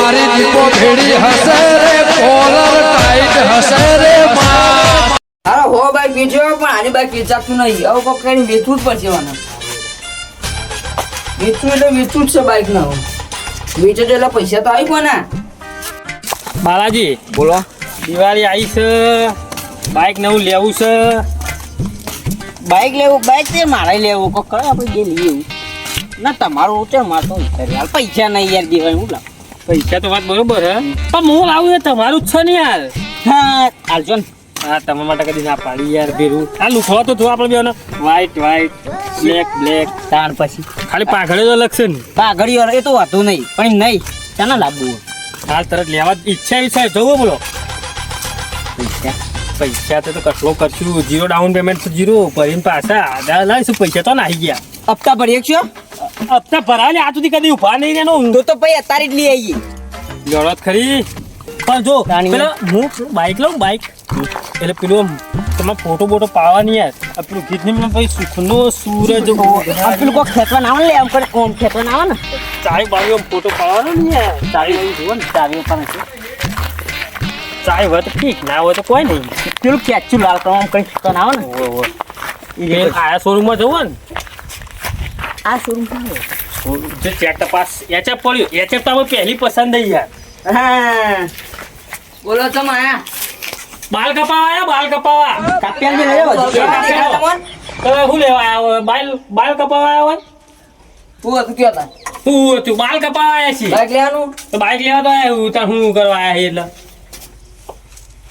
મારી દીપો ભેડી હશે રે કોલર ટાઈટ હશે રે માં. અરે હો ભાઈ વેચ્યો પણ આની બાઈક વેચાતું નહીં. હવે કોક કઈ વેચવું જ પડશે મને વેચવું એટલે વેચવું જ છે બાઈક ના વેચે તો એટલે પૈસા તો આવી કોને બાલાજી. બોલો. દિવાળી આવી છે. બાઈક નવું લેવું છે. બાઈક લેવું બાઈક તે મારે લેવું. કોક કરે આપણે બે લઈએ. ના તમારું છે મારે તો યાર પૈસા નહીં યાર દેવાય હું લાવ. પૈસા તો વાત બરોબર હે. પણ હું લાવું એ તમારું જ છે ને યાર. હા હાલજો ને. હા તમારા માટે કદી ના પાડી યાર ભેરું. આ લુખો તો જો આપણે બેનો. વ્હાઈટ વ્હાઈટ બ્લેક બ્લેક તાણ પછી. ખાલી પાઘડી તો લખશે ને. પાઘડી એ તો વાંધો નહીં. પણ નહીં ચાના લાવવું હાલ તરત લેવા ઈચ્છા વિચાર જોવો બોલો. પૈસા. પૈસા તો તો કટલો કરશું. જીરો ડાઉન પેમેન્ટ તો જીરો ભરીને પાછા આધા લાવીશું પૈસા તો નાહી ગયા. હપ્તા ભરીએ છો હપ્તા ભરાય ને આ સુધી કદી ઊભા નહીં રહેનો. તો તો ભાઈ અત્યારે જ લઈ આવીએ જળત ખરી. પણ જો. પેલા હું બાઇક લઉં બાઇક એટલે પેલું તમે ફોટો બોટો પાવાની યાર. આ પેલું ગીતની મને ભાઈ સુખનો સૂરજ આ પેલું કોઈ ખેતવા ના આવે ને લે આમ કરે કોણ ખેતવા ના આવે ને? ચાય બાવી ફોટો પાવાનો ને યાર. ચાય બાવી જુઓ ને ચાવી પણ છે. ચાય હોય તો ઠીક ના હોય તો કોઈ નહીં. પેલું કેચું લાલ કરવા કઈ ખેતવા ના આવે ને? એ આયા શોરૂમમાં જવું ને આ શોરૂમ જો ચેક તપાસ એચએફ પડ્યું એચએફ તો પહેલી પસંદ નહીં યાર. હા. બોલો તમે આયા બાલ કપાવા આયા બાલ કપાવા. કાપ્યા ને લેવો જો કાપ્યા લો. તમે શું લેવા આવ્યા હોય? બાલ બાલ કપાવા આવ્યા હોય? તું હતું કયો તા તું તું બાલ કપાવા આવ્યા છીએ. બાઈક લેવાનું? તો બાઇક લેવા તો આવ્યા હું તાર શું કરવા આવ્યા એટલે.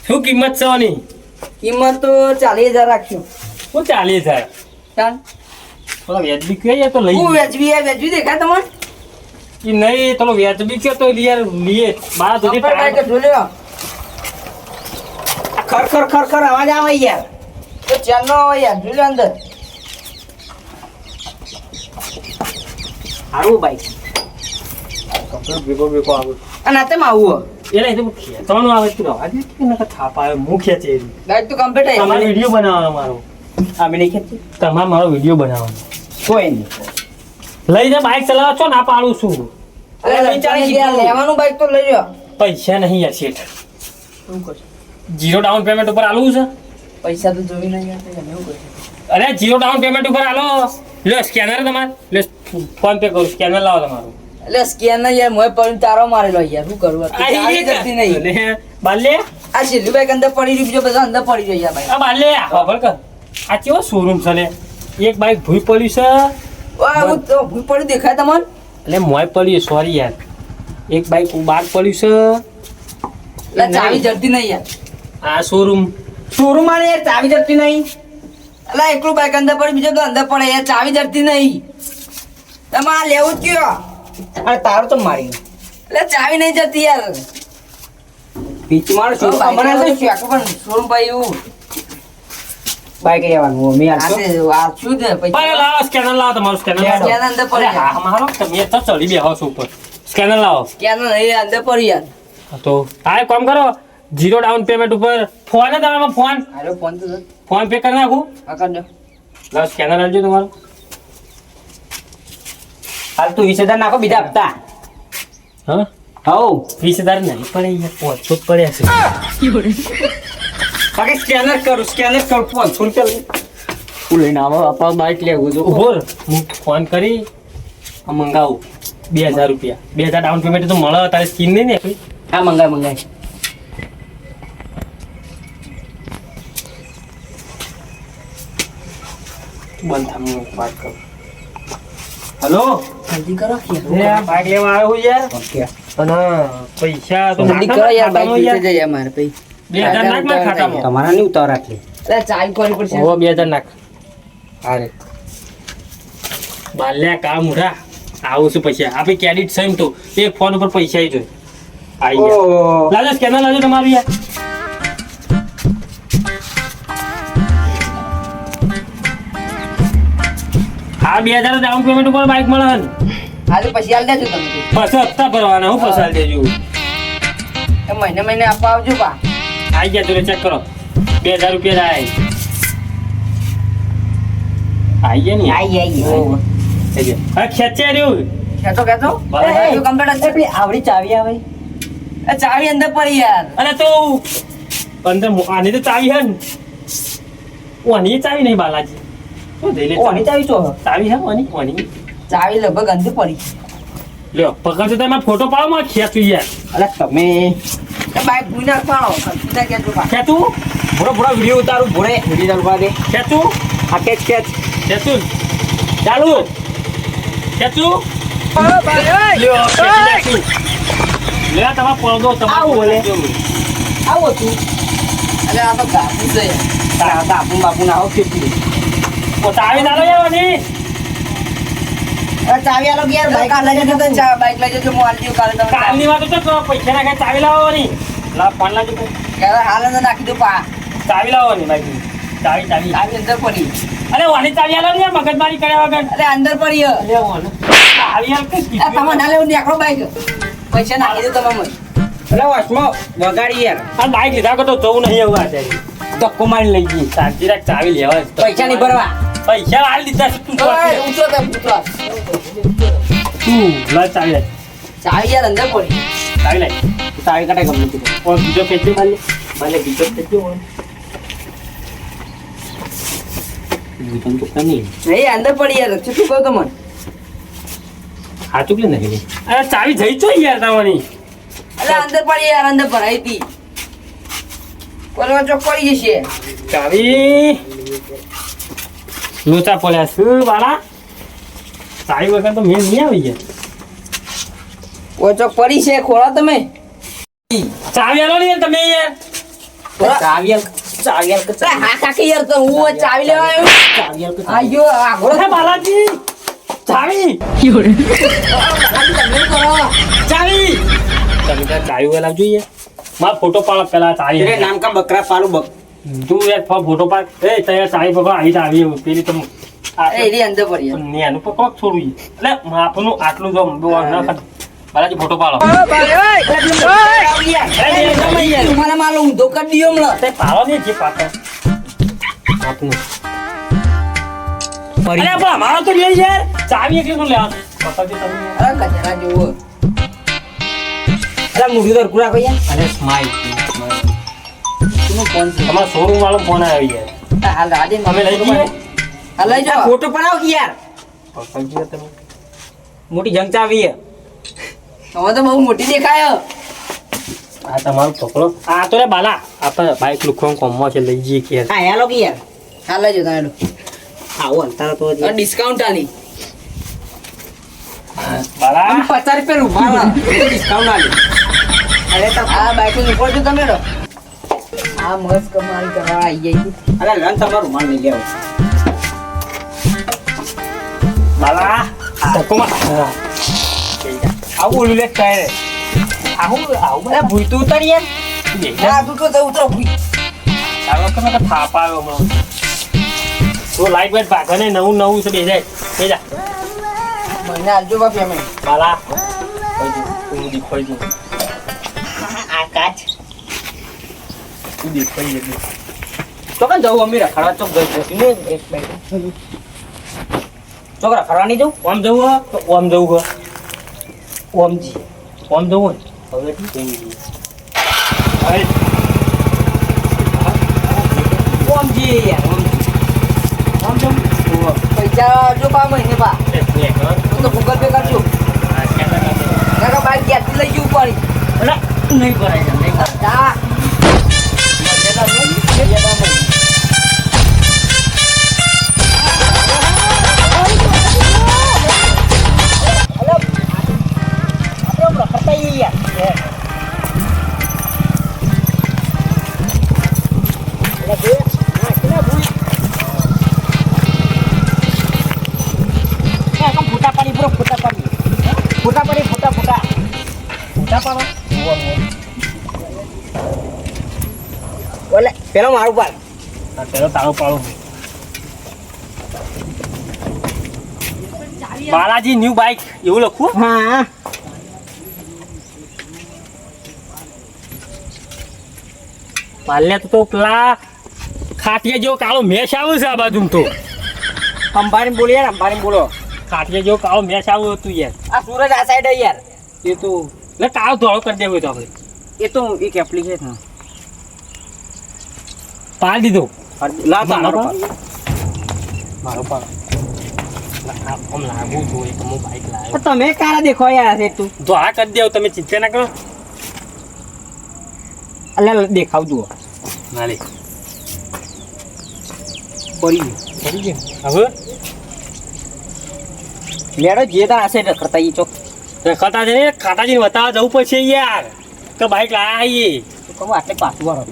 શું કિંમત છે આની? કિંમત તો ચાલીસ હજાર રાખ્યું શું ચાલીસ હજાર? ચાલ. થોડો વ્યાજબી કયો તો લઈ હું વ્યાજબી આ વ્યાજબી દેખા તમને? ઈ નહીં થોડો વ્યાજબી કયો તો યાર લઈએ બાર સુધી ટાઈમ- જો લ્યો ખર ખર ખર ખર અવાજ આવે યાર. તો ચાલ નો આવે યાર જો અંદર. સારું ભાઈ. કપડો ભેગો ભેગો આવે. અને આ તેમ આવું એટલે એ તો ખેંચવાનું આવે તું રવા દે કે નકર થાપ આવે? હું ખેંચે? એ તો કમ્પ્લીટ તમારે વીડિયો બનાવવાનો મારો. અમે નહીં ખેંચી. તમારે મારો વીડિયો બનાવવાનો. કોઈ નહીં. લઈને બાઇક ચલાવવા છો ના પાડું છું. અરે લેવાનું બાઈક તો લઈ લો પૈસા નહીં યાર શેઠ. જીરો ડાઉન પેમેન્ટ ઉપર આલવું છે. પૈસા તો જોઈ નહીં અરે જીરો ડાઉન પેમેન્ટ ઉપર આલો. લે સ્કેનર તમારે. લે ફોન પે કરું સ્કેનર લાવો તમારું. એટલે સ્કેન યાર મોય પડીને તારો મારેલો યાર શું કરું આ તો જતી નહીં. લે, બાલે આ છેલ્લી બાઈક અંદર પડી રહી બીજો બધા અંદર પડી જાય ભાઈ. આ બાલે ખબર કર. આ કેવો શોરૂમ છે લે. એક બાઈક ભૂઈ પડ્યું છે ભૂઈ પડ્યું દેખાય તમને એટલે મોય પડ્યું સોરી યાર એક બાઈક બાદ પડ્યું છે ચાવી જડતી નહીં યાર આ શોરૂમ શોરૂમમાં યાર ચાવી જડતી નહીં એટલે એકલું બાઈક અંદર પડી બીજો તો અંદર પડે યાર ચાવી જડતી નહીં તમે આ લેવું જ કયો અરે તારું તો મારી એટલે ચાવી નહીં જતી યાર પીચ મારો શોરૂમ પણ શોરૂમ ભાઈ એવું બાઈક લેવાનું મેં આ શું છે ભાઈ પૈસા લાવો સ્કેનર લાવો તમારું સ્કેનર લાવો. સ્કેનર અંદર પડી હા મારો તમે તો ચડી બેહો છો ઉપર. સ્કેનર લાવો. સ્કેનર નહીં અંદર પડી યાર તો હા એક કામ કરો જીરો ડાઉન પેમેન્ટ ઉપર ફોન જ તમારો ફોન? હાલો ફોન તો ફોન પે કરી નાખું? આ કરજો લાવો સ્કેનર આપજો તમારો. હાલ તું વીસ હજાર નાખો બીજા હપ્તા. હા? હવ વીસ હજાર નહીં પડે યાર પાંચસો જ પડ્યા છે. બાકી સ્કેનર કરું સ્કેનર કરું પાંચસો રૂપિયા હું લઈને આવો આપા બાઇક લેવું છું ઊભો હું ફોન કરી આ મંગાવું. બે હજાર રૂપિયા. બે હજાર ડાઉન પેમેન્ટ તો મળે તારે સ્કીમ નહીં ને? હા મંગાય મંગાય. બંધ થામ હું વાત કરું. હલો જલ્દી કરો એ લેવા આવ્યો યાર. અને પૈસા તો જલ્દી કરો યાર બાઈક જઈએ અમારે પછી બે હજાર નાખ ખાતામાં. તમારા નહીં ઉતાર કરવી પડશે. ઓ બે હજાર નાખ. અરે બાલ્યા કા મુઢા આવું શું પૈસા આપે ક્રેડિટ છે એમ તો. એક ફોન ઉપર પૈસા આવી જોઈએ આવી ગયા. લાજો સ્કેનર લાજો તમારું યાર. હા બે હજાર ડાઉન પેમેન્ટ ઉપર બાઇક મળે હાલ પછી હાલ દેજો તમે. પછી હપ્તા ભરવાના. હું પસાર દેજો. મહિને મહિને આપવા આવજો બા. આવી ગયા તું ચેક કરો. બે હજાર રૂપિયા જાય આવી ગયા ને? આઈ આઈ ઓહો. થઈ ગયા. હવે ખેંચ્યા રહ્યું? કેતો કેતો બરાબર. એ, કમ્પ્લીટ એ આવડી ચાવી આવે. ચાવી અંદર પડી યાર. અને તો અંદર આની તો ચાવી હે ને. ઓની ચાવી નહીં બાલાજી. ઓની ચાવી ચો ચાવી હે ઓની? ઓની. ચાવી લગભગ અંદર પડી. લ્યો પકડજો તમે ફોટો પાડો માં ખેંચું યાર અરે તમે બાઈક ભૂઈ નાખવાનો. કીધા કે તું પા. ખેંચું? ભૂરો ભૂરો વીડિયો ઉતારું ભૂરે વીડિયો ચાલવા દે. ખેંચું? આ કેચ કેચ ખેંચું. ચાલુ. ખેંચું. લ્યો ખેંચી નાખ્યું. લ્યો તમારે પડદો તમારે આવું બોલે. આવો તું અરે આ તો ગાપુ છે. તારા બાપુ બાપુ ના આવો ખેંચી ઓ, ચાવી ના રહ્યો અરે ચાવી આલો યાર બાઈક લઈ જજો તો ચા બાઈક લઈ જજો હું આલતી કાલે તમે કાલની વાત તો તો પૈસા નાખે ચાવી લાવવાની લા ફોન લાગી તો. યાર હાલ અંદર નાખી દઉં પા. ચાવી લાવવાની બાઈક ચાવી ચાવી. ચાવી અંદર પડી. અરે વાની ચાવી આલો ને મગજમારી કર્યા વગર. અરે અંદર પડી લે અરે વાનો. ચાવી આલ કે આ તમે ના લેવું નીકળો બાઈક પૈસા નાખી દો તમે મને. અરે વાસમો વગાડી યાર. આ બાઈક લીધા કરતો જવું નહીં એવું આજે ધક્કો મારી લઈ ગઈ શાંતિ રાખ ચાવી લેવા પૈસા નહીં ભરવા. પૈસા હાલ દીધા છે તું. ઊંચો તે પૂછો. તું લા ચાવી લે. ચાવી યાર અંદર પડી. ચાવી લે. તારી કાઢે ગમે તે ઓર બીજો પેચી મારી લે મારે બીજો પેચી ઓર બીજું તો કની નહીં. અંદર પડી યાર. શું કહું તમને? હાચું કે નહીં? અરે ચાવી જઈ છો યાર તમારી અરે અંદર પડી યાર અંદર ભરાઈ હતી. કોલવા ચોક પડી જશે. ચાવી. લોચા પડ્યા શું બાળા ચાવી વગર તો મેં નહીં આવી ગયા. ઓચો પડી છે ખોળા તમે. ચાવી આલો ને તમે યાર. ચાવી આલ ચાવી આલ અરે હા કાકી યાર તો હું ચાવી લેવા આવ્યો. ચાવી. આલ આયો આગળ અરે બાલાજી ચાવી. તમે કરો ચાવી. તમે ત્યાં ચાવી વેલા જોઈએ. મારો ફોટો પાડો પેલા ચાવી. નામ કા બકરા પાલું બક તું યાર ફોટો પાડ એ ત્યાં ચાવી પકડો આવી તો આવી. પેલી તો આ- એ એની અંદર પડી નેનું પકડો છોડું એટલે માપનું આટલું જો ન ખાત. બાલાજી ફોટો પાડો તમારા માલો ઊંધો કરી દીધો હમણાં તે પાડો ને જે પાડો માપનું અરે પણ મારો તો લઈ યાર ચાવી એકલી પણ લેવાનું પકડજો તમે. અરે કચરા જેવો અરે મુડી દર કુરા કઈ અરે સ્માઈલ શું ફોન છે? તમારા શોરૂમ વાળો ફોન આવ્યો યાર. હાલ રાજે તમે લઈ જઈએ? હાલ લઈ જાઓ. ફોટો પડાવ કે યાર પકડજો તમે. મોટી જંગ ચાવી હે તમે તો બહુ મોટી દેખાય. આ તમારો છોકરો? આ તો રે બાલા. આપણે બાઈક લુખવા કોમમાં છે લઈ જઈએ કે હા હેલો કે યાર. હાલ લઈ જાઓ તમે આવો અંતર તો. ડિસ્કાઉન્ટ આલી. બાલા. પચાસ રૂપિયા રૂમાલ ડિસ્કાઉન્ટ આલી. અરે તો આ બાઈક નીકળજો તમે રો આ મસ્ત કમાલ કરવા આવી જાય અરે લન તમારું રૂમાલ લઈ લેવો. બાલા ધક્કોમાં આવું ઓલું લે કાય આવું આવું બધા ભૂલતું ઉતાર યાર આ તું તો ઉતરો ભૂઈ ચાલો કે મેં થાપ આવ્યો હમણાં. તો લાઈટ ને નવું નવું છે બેજાય બેજા મને આલજો બા પેમેન્ટ બાલા તું દેખોઈ તું દેખોઈ દઉં તો કન જવું અમી રખડવા ચોક ગઈ જતી ને એક બાઈક ચોક રખડવા નહીં જવું ઓમ જવું હે તો ઓમ જવું હે ઓમજી ઓમ જવું હવે ઓમજી ઓમ જવું. પૈસા જો પા મહિને પા હું તો ગૂગલ પે કરજો. કાકા બાઈક ક્યાંથી લઈ જવું પડી નહીં ભરાય નહીં પેલો મારું પાડ પેલો તાળો પાડો બાલાજી ન્યુ બાઇક એવું લખું? હા. પાલ્યા તો પેલા ખાટીએ જેવો કાળો મેશ આવ્યો છે આ બાજુ તો. અંબાણી બોલો યાર અંબાણી બોલો. ખાટીએ જેવો કાળો મેશ આવ્યો હતું યાર. આ સુરજ આ સાઈડ યાર. એ તો એટલે કાળો ધોળો કરી દેવું તો આપણે. એ તો એક એપ્લિકેશન પાડ દીધો લાવ મારો મારો પાડ આમ લાગવું જોઈએ કે હું બાઈક લાવ્યો. તમે કારા દેખો યાર છે તું. તો આ કરી દેવ તમે ચિંતા ના કરો. અલ્યા દેખાવ જુઓ. ના લે. પડી ગયું. કરી ગયું. હવે? લેડો જે તા હશે રખડતા ઈ ચોક. ખાતા છે ને ખાતાજીને બતાવવા જવું પડશે યાર. કે બાઈક લાવીએ કહું આટલે પાછું વાળો.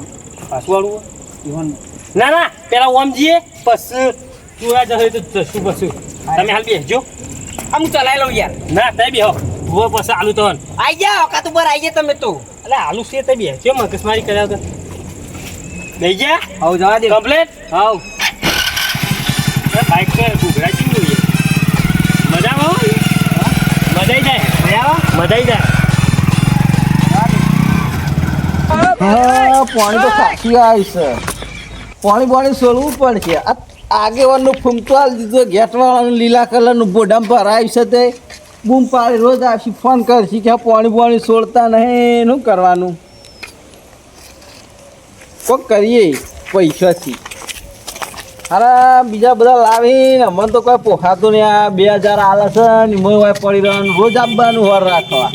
પાછું વાળું ના ના પેલા ઓમ જઈએ પછી તું આ જશે તો જશું પછી તમે હાલ બેસજો આમ ચલાવી લઉં યાર. ના તે બેહો. ભૂવો પછી આલુ તો આઈ જાઓ કાત ઉપર આઈ જાય તમે તો. એટલે આલુ છે તે બેસજો મગજમારી કર્યા તો દઈ જા આવ જવા દે. કમ્પ્લેટ આવ બાઈક પર કેવું છે? મજામાં હો? મજાઈ જાય. મજાઈ જાય. હા પાણી તો ખાસી આવી છે. પાણી પાણી સોલવું આ આગેવાનનું ફૂમતો આલી દીધો. ગેટવાળાનું લીલા કલરનું બોડામ ભરાય છે તે. બૂમ પાડી રોજ આવશે. ફોન કરશે કે પાણી પાણી સોળતા નહીં. શું કરવાનું? કોક કરીએ પૈસાથી. અરે, બીજા બધા લાવીને અમને તો કોઈ પોખાતું નહીં. આ બે હજાર આલે છે ને મોય પડી રહ્યો રોજ આપવાનું વર રાખવા.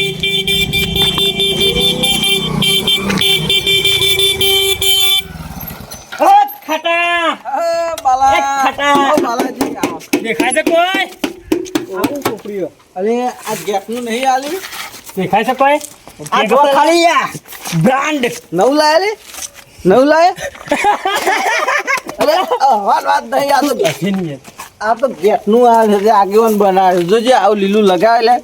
ખાટા! બાલા. એક ખટા. બાલાજી આવો. દેખાય છે કોઈ? આવું કોપડીઓ. અરે આ ગેપનું નહીં આલી? દેખાય છે કોઈ? આ જો ખાલી આ બ્રાન્ડ. નવું લાય લે? નવું લાય? અરે વાત વાત નહીં આ તો આ તો ગેટનું આ છે જે આગેવાન બનાવ્યું જોજે આવું લીલું લગાવે લે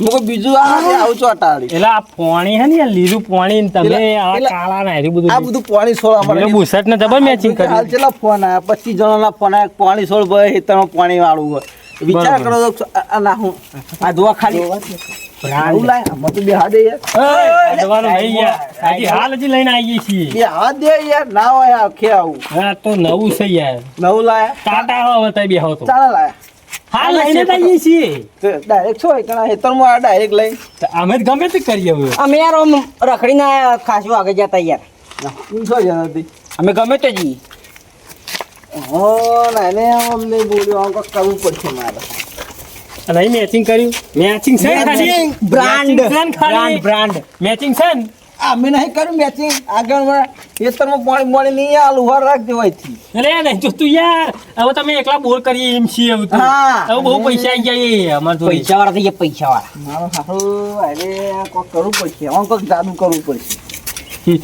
મુકો બીજું આ છે છો ચોટાડી એટલે આ પોણી હે ને યાર લીલું પોણી ને તમે આ કાળા ના આ બધું પોણી સોળ અમારે બુસટ ને ડબલ મેચિંગ હાલ કર્યું ચેલા ફોન આયા? પચીસ જણાના ફોન આયા. પોણી સોળ ભાઈ ખેતરમાં પોણી વાળું હોય. વિચાર કરો તો આ- ના હું આ દુઆ ખાલી. આવું લાય. આમાં તો બેહા દે યાર. આ દવાનું યાર. હજી હાલ હજી લઈને આવીએ છીએ. બેહા દે યાર. ના હોય આખે આવું હા તો નવું છે યાર. નવું લાયા. ટાટા હવે તઈ બેહો તો. ચાલે લાયા. હાલ લઈને જ આવીએ છીએ. ડાયરેક્ટ છો એકણા હેતરમાં આ ડાયરેક્ટ લઈ. અમે જ ગમે તે કરીએ હવે. અમે યાર આમ રખડીને ખાસું આગળ જતા યાર. છો જણા હતી અમે ગમે તે જઈએ. હો ના એને અમને બોલ્યો આમ કંઈક કરવું પડશે મારે. અને મેચિંગ કર્યું. મેચિંગ છે બ્રાન્ડ ખાલી? બ્રાન્ડ છે? બ્રાન્ડ મેચિંગ છે ને? અમે નહીં કર્યું મેચિંગ. આગળ ખેતરમાં પાણી પાણી નહીં આ લુહાર રાખજો અહીંથી. અરે નહીં જોતું યાર હવે તમે એકલા બોર કરી એમ છીએ હવે તો. હા. હવે બહુ પૈસા આવી જાય અમારે તો પૈસા વાળા થઈ ગયા પૈસા વાળા મારો અરે કોક કરવું પડશે. આમ કોક જાદુ કરવું પડશે.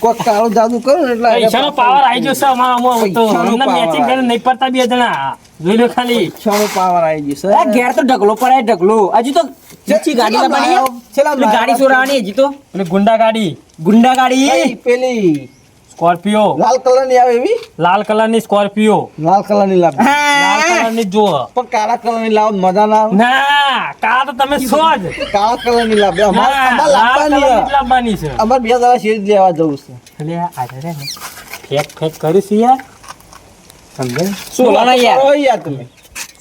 કોક કાળો જાદુ કરું એટલે પૈસાનો પાવર આવી જશે અમારા તો. મેચિંગ કરીને નહીં પડતા બે જણા. જોઈ લો ખાલી. પૈસાનો પાવર આવી જશે આ ઘેર તો ઢગલો પડાય ઢગલો. હજી તો ચીચી ગાડી લાવવાની છેલા ગાડી ચોરાવાની હજી તો. અને ગુંડા ગાડી. ગુંડા ગાડી? પેલી? સ્કોર્પિયો. લાલ કલરની આવે એવી? લાલ કલરની સ્કોર્પિયો. લાલ કલરની લાવ લાલ કલરની જો પણ કાળા કલરની લાવ મજા ના આવે. ના કાળા તો તમે છો જ. કાળા કલરની લાવ અમારે અમાર લાવવાની. લાવવાની છે. અમાર બે દાડા શેર લેવા જવું છે. એટલે આ રે ફેક ફેક કરીશ યાર. સમજાય યાર? કરો યાર તમે.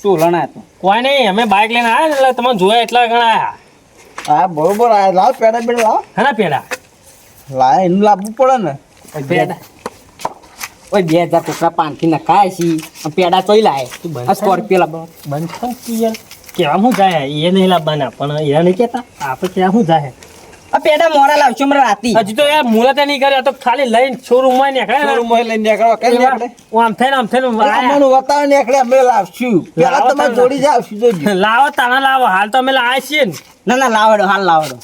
તો? કોઈ નહીં અમે બાઇક લઈને આવ્યા ને એટલે તમે જોયા એટલા ઘણા આયા. હા બરોબર આ લાવ પેડા પેડા લાવ. હના પેડા? લાય એનું લાવવું પડે ને. પેડા ઓય બે હજાર ટોકરા પાનથી નખાય છે. પેડા તોય લાય. આ સ્કોર્પિયો લાવો. બંધ કેવા શું જાય? એ નહીં લાવવાના પણ એ નહીં કહેતા. આપણે કેવા શું જાય? પેડા મોરા લાવશો હમણાં રાતી હજી તો યાર મુહૂર્ત નહીં કરે તો ખાલી લઈને શોરૂમમાં નીકળે ને. શોરૂમમાં લઈને નીકળવા કઈ નીકળે? આમ થઈને આમ થઈને. અમારું વતાવ નીકળે અમે લાવશું. પેલા તમે. જોડી જ આવશું જોજો. લાવો તાણા લાવો. હાલ તો અમે લાવ્યા છીએ ને. ના ના લાવડો હાલ લાવડો.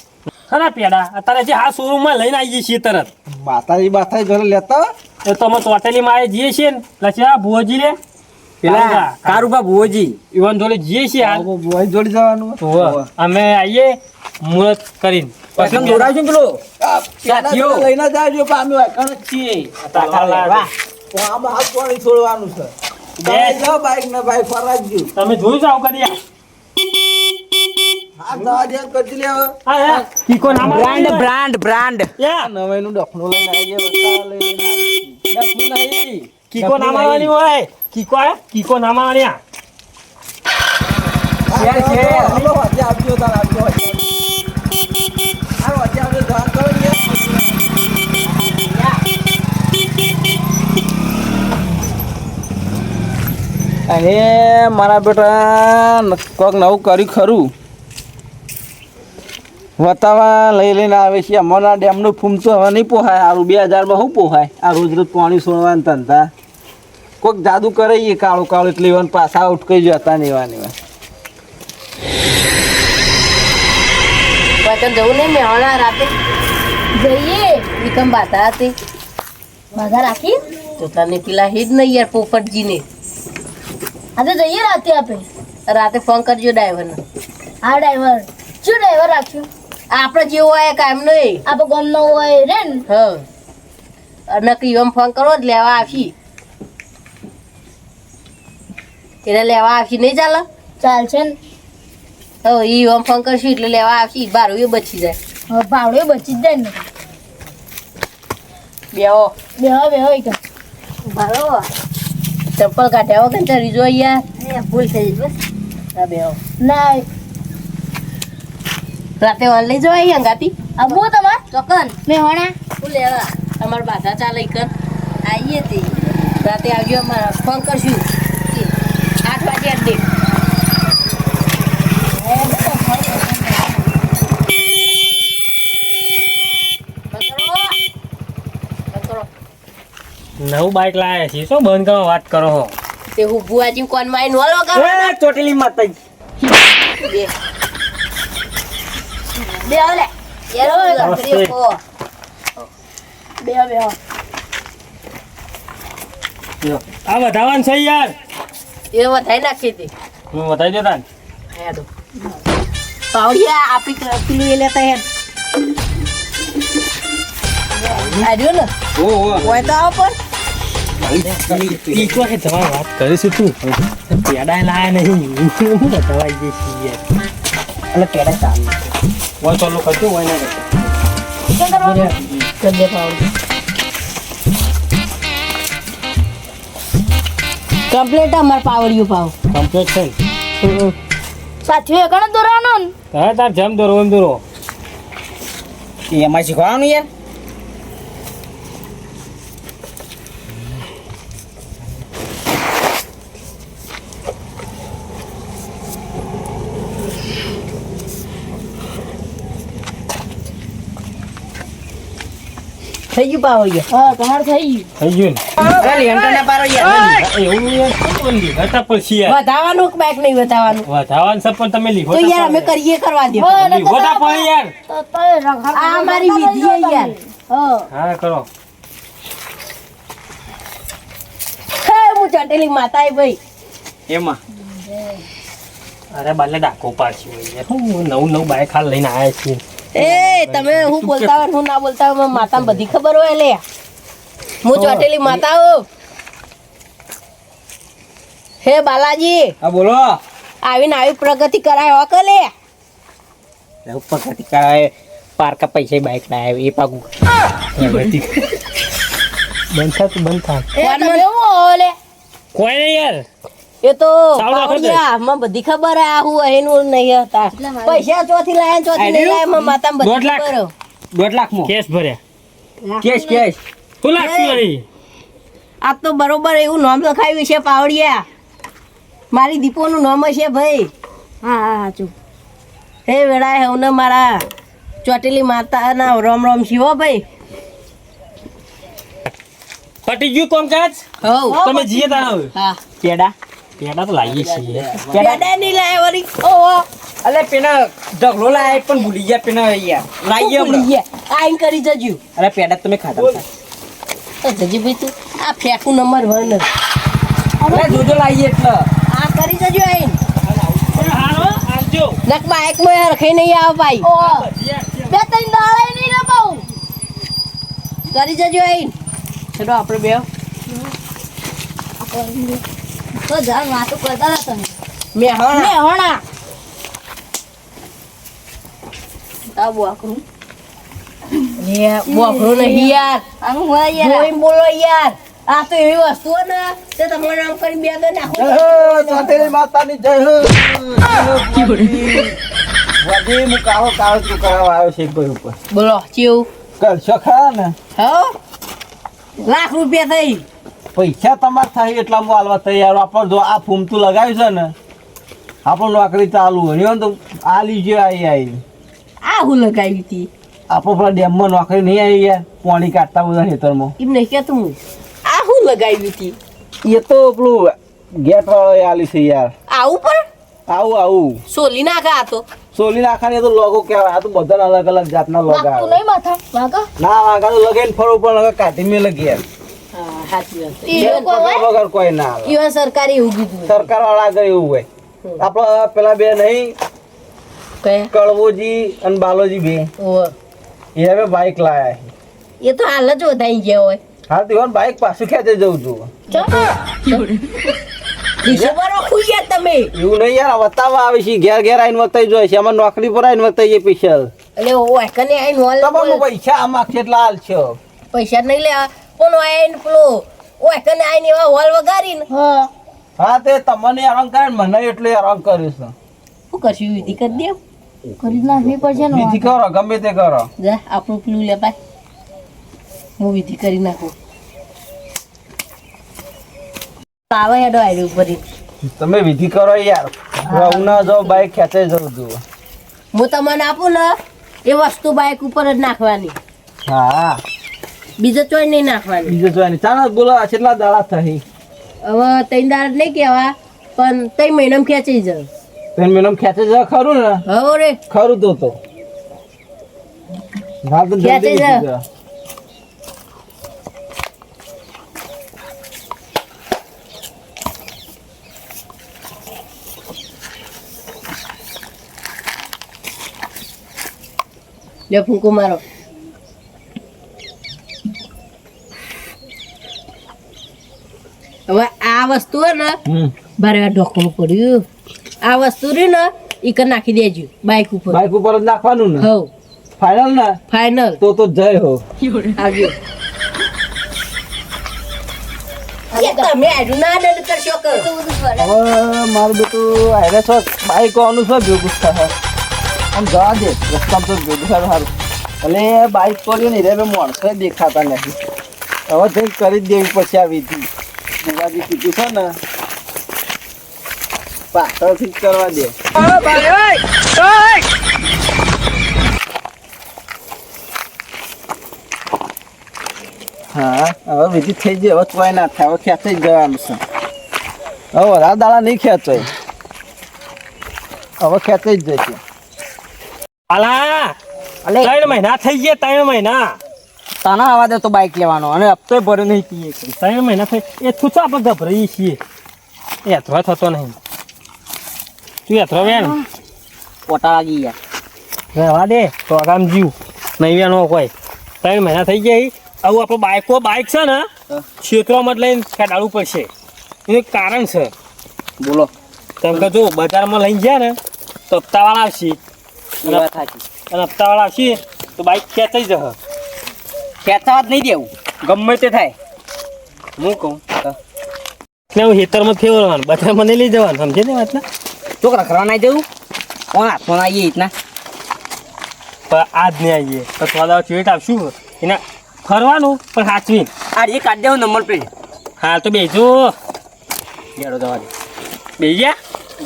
ખરા પેડા અત્યારે જે હા શોરૂમમાં લઈને આવીએ છીએ તરત. માતાજી બાતાજી ઘરે લેતા એ તો અમે ચોટેલી માં જઈએ છીએ ને. પછી આ ભુવોજી રે. પેલા કારુબા ભુવોજી. ઈવન જોડે જઈએ છીએ હાલ. આવો જોડી જવાનું અમે આવીએ મુહૂર્ત કરીને. પસંદ દોરાવજો ને પેલો? સાથીઓ. લઈને જાજો પણ અમે વાંકાણ જ છીએ. તાકા લાવા. તો આમાં હાથ પાણી છોડવાનું છે. બે જાઓ બાઈક ને ભાઈ ફરાજજો તમે જોઈ જાવ કદી બ્રાન્ડ બ્રાન્ડ નવાઈનું લઈને આવી નહીં. કીકો નામ આવવાની હોય. કીકો કીકો નામ આવવાની આપજો તાર આપજો અહે, મારા બેટા કોક નવું કર્યું ખરું. વતાવા લઈ લઈને આવે છે. અમરના ડેમનું ફૂમતું હવે નહીં પોહાય. આરું બે હજારમાં શું પોહાય? આ રોજ રોજ પાણી સોળવાના ધંધા. કોઈક જાદુ કરે કાળું કાળું એટલે એવા પાછા ઉટકાઈ જતા નહીં એવા ને વતન જવું નહીં મેહોણા રાતે જઈએ. વિકમ બાતા હતી? બાધા રાખી? તો તને પેલા હિજ નહીં યાર પોપટજીને. આજે જઈએ રાતે આપે. રાતે ફોન કરજો ડ્રાઈવરને. હા ડ્રાઈવર. શું ડ્રાઈવર રાખ્યું? આપણે જેવો હોય કામ નહીં. આપણે ગમ નો હોય રે ને? હા. નક્કી એમ ફોન કરો જ લેવા આવશી. એને લેવા આવશી નહીં ચાલે? ચાલશે ને. હવે ઈ એમ ફોન કરશું એટલે લેવા આવશે બારું એ બચી જાય. ભાવડે બચી જ જાય ને. બેહો. બેહો બેહો એક બરો ચપ્પલ કાઢ્યા વગર ચરી જો અહીંયા. ભૂલ થઈ બસ. હા બેહો. ના. રાતે વાલ લઈ જવાય અહીંયા ગાતી? આબુ તમાર? ચોકન મેં હોણા? શું લેવા. તમારા બાધા ચાલે કર. આવીએ તે. રાતે આવજો અમારા ફોન કરશું. નવું બાઇક લાયા છે. શું બંધ કરવા વાત કરો હો? તે હું બુઆજી કોન માઈ વાલો કરો. એ ચોટેલી માતાજી બે. બેહો લે. યાર ગંતરીઓ કો બે બેહો આ વધાવાન છે યાર. એ વધાઈ નાખી હતી. હું વધાઈ દેતા ને? આયા તો. પાવડિયા આપી પેલી લેતા હે. આજો ને. ઓ ઓ હોય તો આવો પણ. ઈ તો કે તમારે વાત કરીશું તું પેડા લાયા નહીં હું બતાવાઈ જે છીએ અને પેડા ચાલુ હોય ચાલો કરજો હોય ના કરજો કરી દે કમ્પ્લીટ કમ્પ્લેટ અમાર પાવડિયું પાવ કમ્પ્લીટ છે સાચું એ કણ દોરાનો તાર જેમ દોરો એમ દોરો. એમાં શીખવાનું યાર. થઈ ગયું પાવડિયું હા તમારે થઈ ગયું. થઈ ગયું ને? અરે પારો યાર એવું શું બોલ લીધા પછી યાર વધાવાનું કે બાઈક નહીં વધાવાનું? વધાવાનું છે પણ તમે લીધો તો યાર અમે કરીએ કરવા દે. લીધો તા પણ યાર. આ અમારી વિધિ યાર. હા. હા કરો. હે હું ચટેલી માતા ભાઈ. એમાં. અરે બાલે ડાકો પાછી હોય યાર. હું નવું નવું બાઇક હાલ લઈને આવ્યા છીએ એ તમે હું બોલતા હોય હું ના બોલતા હોય માતા બધી ખબર હોય લે. હું ચોટેલી માતા હું હે બાલાજી. હા બોલો. આવીને આવી પ્રગતિ કરાય હોક લે ઉપર ખાતી પારકા પૈસા બાઈક આવે એ પાકું. બંધ. થા બંધ થા. કોઈ નહીં યાર. એ તો પાવડિયા મને બધી ખબર આ હું એનું નહીં હતા. પૈસા ચોથી લાયા ચોથી નહીં લાયા માં માતા બધી ખબર દોઢ લાખમાં. કેસ ભર્યા. Cash cash. તું લાગતું આ તો બરોબર એવું નામ લખાયું છે પાવડિયા. મારી દીપોનું નામ છે ભાઈ. હા હા સાચું હે વેળા હે ને મારા ચોટેલી માતાના રોમ રોમ શિવો ભાઈ. પટી ગયું કોમકાજ? હો તમે જીએ તા હા. પેડા પેડા તો લાવીએ છીએ. પેડા નહીં લાયા વળી. ઓહો. અલે પેના ઢગલો લાય પણ ભૂલી ગયા પેના યાર લાવીએ ભૂલી ગયા. આઈન કરી જજો. અરે પેડા તમે ખાધા હતા. તો જજી ભાઈ તું. આ ફેકું નંબર વન. અરે જોજો લાવીએ એટલે. આ કરી જજો આઈન. હાલો આવજો નક બાઈકમાં રખાઈ નહીં આવ ભાઈ. ઓ બે ત્રણ દાડા નહીં રે બહુ કરી જજો આઈન. ચલો આપણે બે. તો જા વાતો કરતા હતા તમે. મેં હા મેં આકરું. લે બોકરો નહીં યાર. આનું હોય યાર. જોઈને બોલો યાર. આ તો એવી વસ્તુ ને તે તમારું નામ કરી બે દો નાખો જય માતાની જય હો. વધી હું કાળો કાળો તું કરાવવા આવ્યો છે ઉપર? બોલો ચેવું કરશો ખરા ને? હ? લાખ રૂપિયા થઈ. પૈસા તમારે થાય એટલા હું આલવા તૈયાર આપણે જો આ ફૂમતું લગાવ્યું છે ને આપણે નોકરી ચાલુ હોય. તો આ લીજે આવી આવી આ હું લગાવી હતી. આપણે પેલા ડેમમાં નોકરી નહીં આવી યાર. પાણી કાઢતા બધા ખેતરમાં. એમ નહીં કહેતું હું. આ હું લગાવી હતી. એ તો પેલું ગેટ વાળો આલી છે યાર. આવું પણ? આવું આવું. સોલી નાખા આ તો. સોલી નાખાને તો લોગો કહેવાય. આ તો બધા અલગ અલગ જાતના લોગા આવે. નહીં માથા. વાગા ના વાગા તો લગાઈને ફરવું પણ કાઢી મેં લગી હા વગર કોઈ ના આવે. ઈવન એવું કીધું સરકાર વાળા આગળ એવું હોય. આપડે પેલા બે નહીં કળવોજી અને બાલોજી બે. એ હવે બાઇક લાયા એ તો હાલ જ વધાઈ ગયા હોય. હા તો બાઇક પાછું ખેંચે જવું છું તમે. એવું નહીં યાર વતાવવા આવે છે. ઘેર ઘેર આવીને વતાઈ જોઈએ છે. અમારે નોકરી પર આવીને વતાઈએ પૈસા એટલે ઓય કને આઈને તમારું પૈસા આમાં કેટલા હાલ છે? પૈસા નહીં લેવા ઓય આઈને પેલો ઓય કને આઈને એવા હોલ વગાડીને હા. હા તે તમને હેરાન કરે ને મને એટલે હેરાન કર્યું છે. શું કરશું વિધિ કરી દે? કરી નાખવી પડશે ને વિધિ કરો ગમે તે કરો. જા આપણું પેલું લે ભાઈ હું વિધિ કરી નાખું. આવે હેડો આયરું ઉપર તમે વિધિ કરો યાર. હું ના જાઉં બાઇક ખેંચે જવું છું હું તમને આપું ને એ વસ્તુ બાઇક ઉપર જ નાખવાની. હા. બીજો ચોય નહીં નાખવાની. બીજો ચોય નહીં. ચાલો બોલો કેટલા દાડા થઈ હવે ત્રણ દાડ નહીં કહેવા પણ ત્રણ મહિનામાં ખેંચી જાય ત્રણ મહિનામાં ખેંચે જાવ ખરું ને? હવે રે. ખરું તો તો. ખેંચે કરો. લે ફૂંકો મારો હવે આ વસ્તુ હે ને ભારે ઢોકણું પડ્યું. આ વસ્તુ રે ને ઈ કર નાખી દેજો બાઇક ઉપર. બાઇક ઉપર જ નાખવાનું ને? હવ ફાઇનલ ને? ફાઇનલ તો તો જય હો. આવજો તમે આડું ના દંડ કરશો કર? હવે મારું બેટું આયરે છો બાઈક આનું છે ભેગું થાય. આમ જવા દે રસ્તામાં તો ભેગું થાય સારું. એટલે બાઈક પડ્યું ને રે માણસો દેખાતા નથી. હવે જઈ કરી જ દેવી પછી આવી વિધિ. બુવાજી કીધું છે ને પાછળથી જ કરવા દે હા હવે બીજી થઈ જાય હવે કોઈ ના થાય હવે ખેંચાઈ જવાનું છે? હવે વધારે દાડા નહીં ખેંચાય હવે ખેંચાઈ જ જશે? અલે. ત્રણ મહિના થઈ ગયા ત્રણ મહિના. તને આવા દે તો બાઇક લેવાનો અને હપ્તો ભર્યો નહીં પીએ. ત્રણ મહિના થઈ એ થૂચા આપણે ગભરાઈએ છીએ. એ અથવા થતો નહીં. તું અથવા વેણ પોટા લાગી ગયા. રહેવા દે તો આગામ જીવ. નહીં વેણો કોઈ. ત્રણ મહિના થઈ ગયા આવું આપણો બાઇકો બાઇક છે ને ક્ષેત્રમાં જ લઈને કાઢાડવું પડશે. એનું એક કારણ છે. બોલો. કેમ કે જો બજારમાં લઈને ગયા ને તો હપ્તાવાળા આવશે. અને હપ્તાવાળા આવશે તો બાઇક ખેંચાઈ જશે? ખેંચાવા જ નહીં દેવું. ગમે તે થાય. હું કહું ને હું હેતરમાં ફેરવાનું બધા મને લઈ જવાનું સમજે ને વાત ને છોકરા કરવા નહીં જવું? કોણ હાથમાં આવીએ રીતના? પણ આજ નહીં આવીએ. તો થોડા ચેટ આવશું એના ફરવાનું પણ સાચવી આ એ કાઢી દેવું નંબર પ્લેટ. હાલ તો બેજો જેડો જવા દે. બેસી ગયા?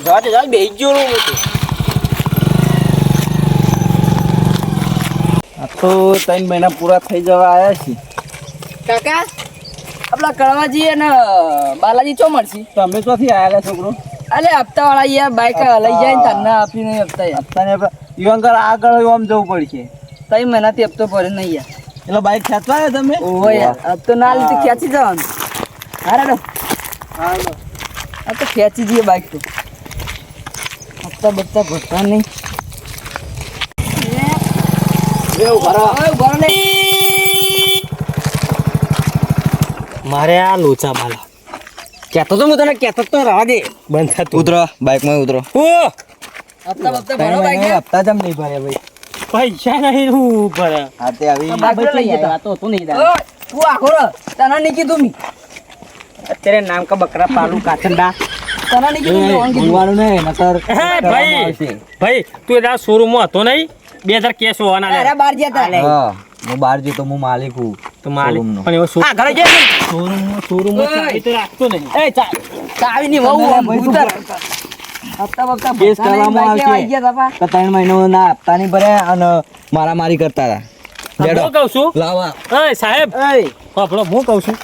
જવા દે જવા બેસી ગયો તો ત્રણ મહિના પૂરા થઈ જવા આવ્યા છે કાકા? આપણા કળવાજી અને બાલાજી ચો મળશે? તમે ચોથી આવ્યા છોકરો? અલે હપ્તા વાળા યાર બાઈક લઈ જાય ને આપી નહીં હપ્તા અત્યારે યુવાન આગળ આમ જવું પડશે. ત્રણ મહિનાથી હપ્તો ભરે નહીં યાર. એટલે બાઈક ખેંચવા આવ્યા તમે? ઓહો યાર હપ્તો ના લીધે ખેંચી જવાનું. હારા હા તો ખેંચી જઈએ બાઈક તો. હપ્તા બપ્તા ભરતા નહીં એવું ભરો હવે ભરો ને મારે આ લોચા બાલા કહેતો તો હું તને કહેતો તો રવા દે. બંધ થતું. ઉતરો બાઇકમાં ઉતરો. ઓ! હપ્તા બપ્તા ભરો બાઈક હપ્તા જમ નહીં ભરે ભાઈ. પૈસા નહીં હું ભરે હા તે આવી. બાઈક લઈ જતા તો તું નહીં તું આખો તને નહીં કીધું મી. અત્યારે નામ કા બકરા પાલુ કાથંડા તને નહીં કીધું નહીં ભાઈ ભાઈ તું એના શોરૂમમાં હતો નહીં? બે હજાર કેસ હોવાના અરે. બાર જતા હા હું બહાર જતો હું માલિક હું. તો માલિક. પણ એવો હા ઘરે જઈએ શોરૂમમાં શોરૂમ ચાવી તો રાખતો નહીં. એ ચા ચાવી ની વહુ આમ ઉતર હપ્તા બપ્તા કેસ ભરતા નહીં, કરવામાં બાઈક લેવા આવશે. આઈ ગયા તાપા. તો ત્રણ મહિનો ના હપ્તા નહીં ભરે અને મારામારી કરતા હતા કહું છું? લાવા. એ સાહેબ. હું કહું છું?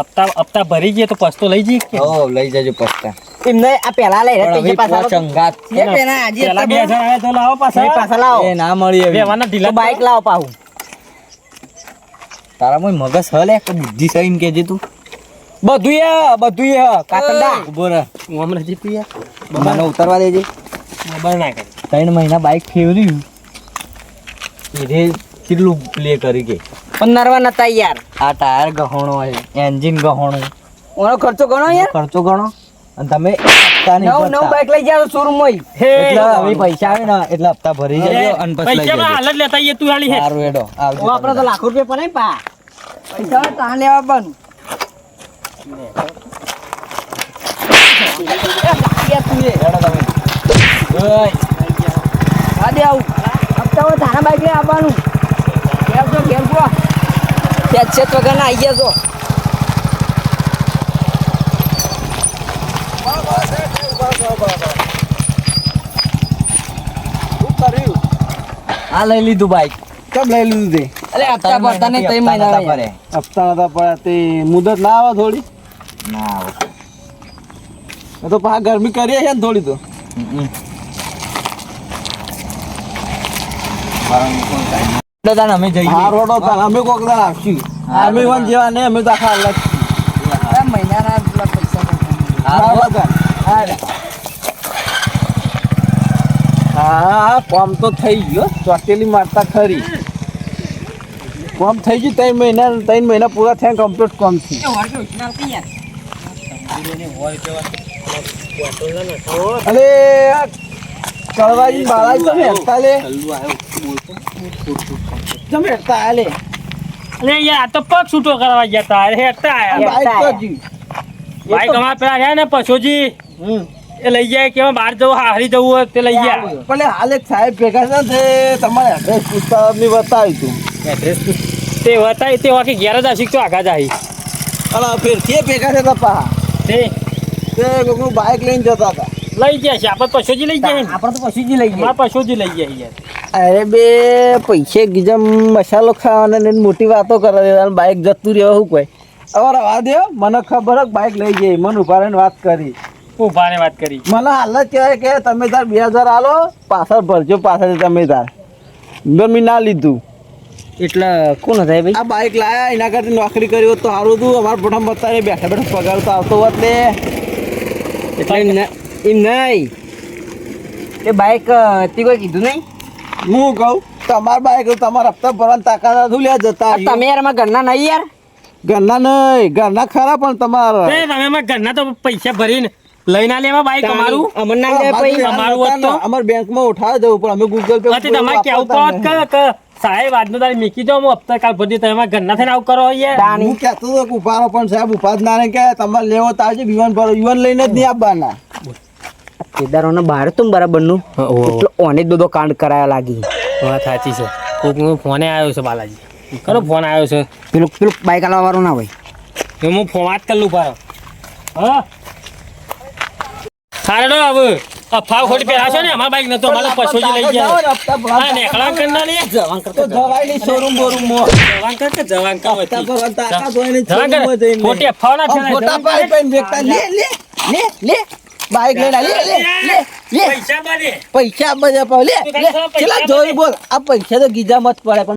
હપ્તા હપ્તા ભરી ગયે તો પસ્તો લઈ જઈએ હો લઈ જજો પસ્તા. એમ નહીં, આ પેલા લઈ રહ્યા તે પૈસા હવે પાછા પોચ એ પેલા આજે પેલા બે જણા હજાર તો લાવો પાછા. પાછા લાવો. એ ના મળી એવી. લેવાના ઢીલા બાઈક લાવો પાહુ તારા મોય મગજ હલે કે બુદ્ધિ સહી ને કેજે તું? બધું એ બધું એ કાતંડા ઊભો રહે. હું હમણાં જીતી ગયા. મને ઉતરવા દેજે. મોબાઈલ ના કરી. ત્રણ મહિના બાઈક ફેરવ્યું એ કેટલું પ્લે કરી કે? પણ નરવા નતા યાર આ ટાયર ગહોણો એન્જિન ગહોણો ઓનો ખર્ચો ગણો યાર? ખર્ચો ગણો અને તમે હપ્તા નહીં નવ નવ બાઈક લઈ જાવ શોરૂમમાં એટલે હવે પૈસા આવે ને એટલે હપ્તા ભરી જજો અને પછી લઈ પૈસા જજો. હાલત લેતા આઈએ તું હાલી હે. સારું હેડો. આવજો આપણે તો લાખો રૂપિયા પણ પા. પૈસા હોય તો લેવા હોય તારા બાઈક લઈ આવવાનું. ઘેર છો ઘેર છો ત્યાં છે તો વગર ના આવી ગયા છો. આ લઈ લીધું બાઇક કેમ લઈ લીધું તે? અરે હપ્તા ભરતા નહીં તઈ મહિના પડે. હપ્તા નતા પડ્યા તે મુદત ના આવે થોડી? ના આવે. તો પા ગરમી કરીએ છે ને થોડી તો. અમે જઈએ હા રોડો તાર અમે કોક દા રાખશું. અમે વન જેવા ને અમે તો આખા અલગ. મહિનાના પૈસા હા. હા હા કોમ તો થઈ ગયો. ચોટેલી મારતા ખરી. કોમ થઈ ગયું ત્રણ મહિના ત્રણ મહિના પૂરા થયા કમ્પ્લીટ કોમથી. એ વળગે ઉછીના આવતી યાર. અરે કળવાજી બાળા તમે હેરતા લે. તમે હેરતા આલે. અરે યાર આ તો પગ છૂટો કરવા ગયા તા. અરે હેઠતા આયા. બાઈક તો જી ભાઈ અમારા પેલા રહ્યા ને પછોજી હમ. એ લઈ જાય કે બહાર જવું હારી જવું હોય તે લઈ જાય. પણ હાલે સાહેબ ભેગા છે ને તમારે એડ્રેસ પૂછતા અમને બતાવી તું. એડ્રેસ તે? બતાવી તે વાકી ઘેર જ તો આગા જાય અલા ફેર કે ભેગા છે તપા? તે તે કોકનું બાઇક લઈને જતા હતા. લઈ ગયા છે આપણે પશુજી લઈ જાય ને આપણે તો પશુજી લઈ ગયા. પશુજી લઈ જાય યાર અરે બે પૈસે ગીજમ મસાલો ખાવાના ને મોટી વાતો કરે બાઇક જતું રહેવા શું કોઈ? અવાર આવા દે મને ખબર બાઈક બાઇક લઈ જઈ મને ઊભા રહીને વાત કરી. ઊભા ને વાત કરી. મને હાલ જ કહેવાય કે તમે તાર બે હજાર આલો પાછળ ભરજો પાછળ તમે તાર. મેં મેં ના લીધું. એટલે કોણ હતા ભાઈ? આ બાઇક લાયા એના કરતા નોકરી કરી હોત તો સારું હતું. અમારા પ્રથમ બતાવે બેઠા બેઠા પગાર તો આવતો હોત ને. એટલે એમ નહીં. એ બાઇક તે કોઈ કીધું નહીં? હું કહું તમારા બાઇક તમારા હપ્તા ભરવાની તાકાત નથી લે જતા તમે યાર અમારા ઘરના નહીં યાર? ઘરના નહીં ઘરના ખરા પણ તમારા. તમે ઘરના તો પૈસા ભરીને લઈને આ લેવા બાઈક અમારું? અમર ના જાય ભાઈ અમારું હોત. તો? બેંક બેંકમાં ઉઠાવી દેવું પણ અમે ગૂગલ પે પછી તમારે કેવું પડત કે કે સાહેબ આજનો તારી મીકી દો હું હપ્તા કાલ ભરી તમે અમારા ઘરના થઈને આવું કરો યાર હું કહેતો હતો કે ઉપાડો પણ સાહેબ ઉપાડ ના કે તમારે લેવો તાજે વિવાન ભરો વિવાન લઈને જ નહીં આવવાના. કેદારોને બહાર તું બરાબરનું? એટલે ઓને જ બધો કાંડ કરાયા લાગી. વાત સાચી છે. કોકનો ફોને આવ્યો છે બાલાજી. કરો ફોન આવ્યો છે. પેલું પેલું બાઈક આલવા વાળું ના હોય. તો હું ફોન વાત કરી લઉં પારો હા? હારડો હવે અફા ખોટી પહેરાશો ને? અમાર બાઈક નતો અમારે પશુજી લઈ ગયા. આ નેકળા કરના ને તો જવાઈ ની શોરૂમ બોરૂમ મો જવાન કર કે જવાન હોય નહીં જવાન કર. જઈને. ખોટી અફવા ના ફેલાય. ફોટા પાઈ પાડી દેખતા લે લે લે લે. બાઈક લઈને લે લે લે પૈસા બાને પૈસા બધા પાવ લે તું લે. તારા પૈસા ચલા જોઈ બોલ. આ પૈસા તો ગીજા મત પડે પણ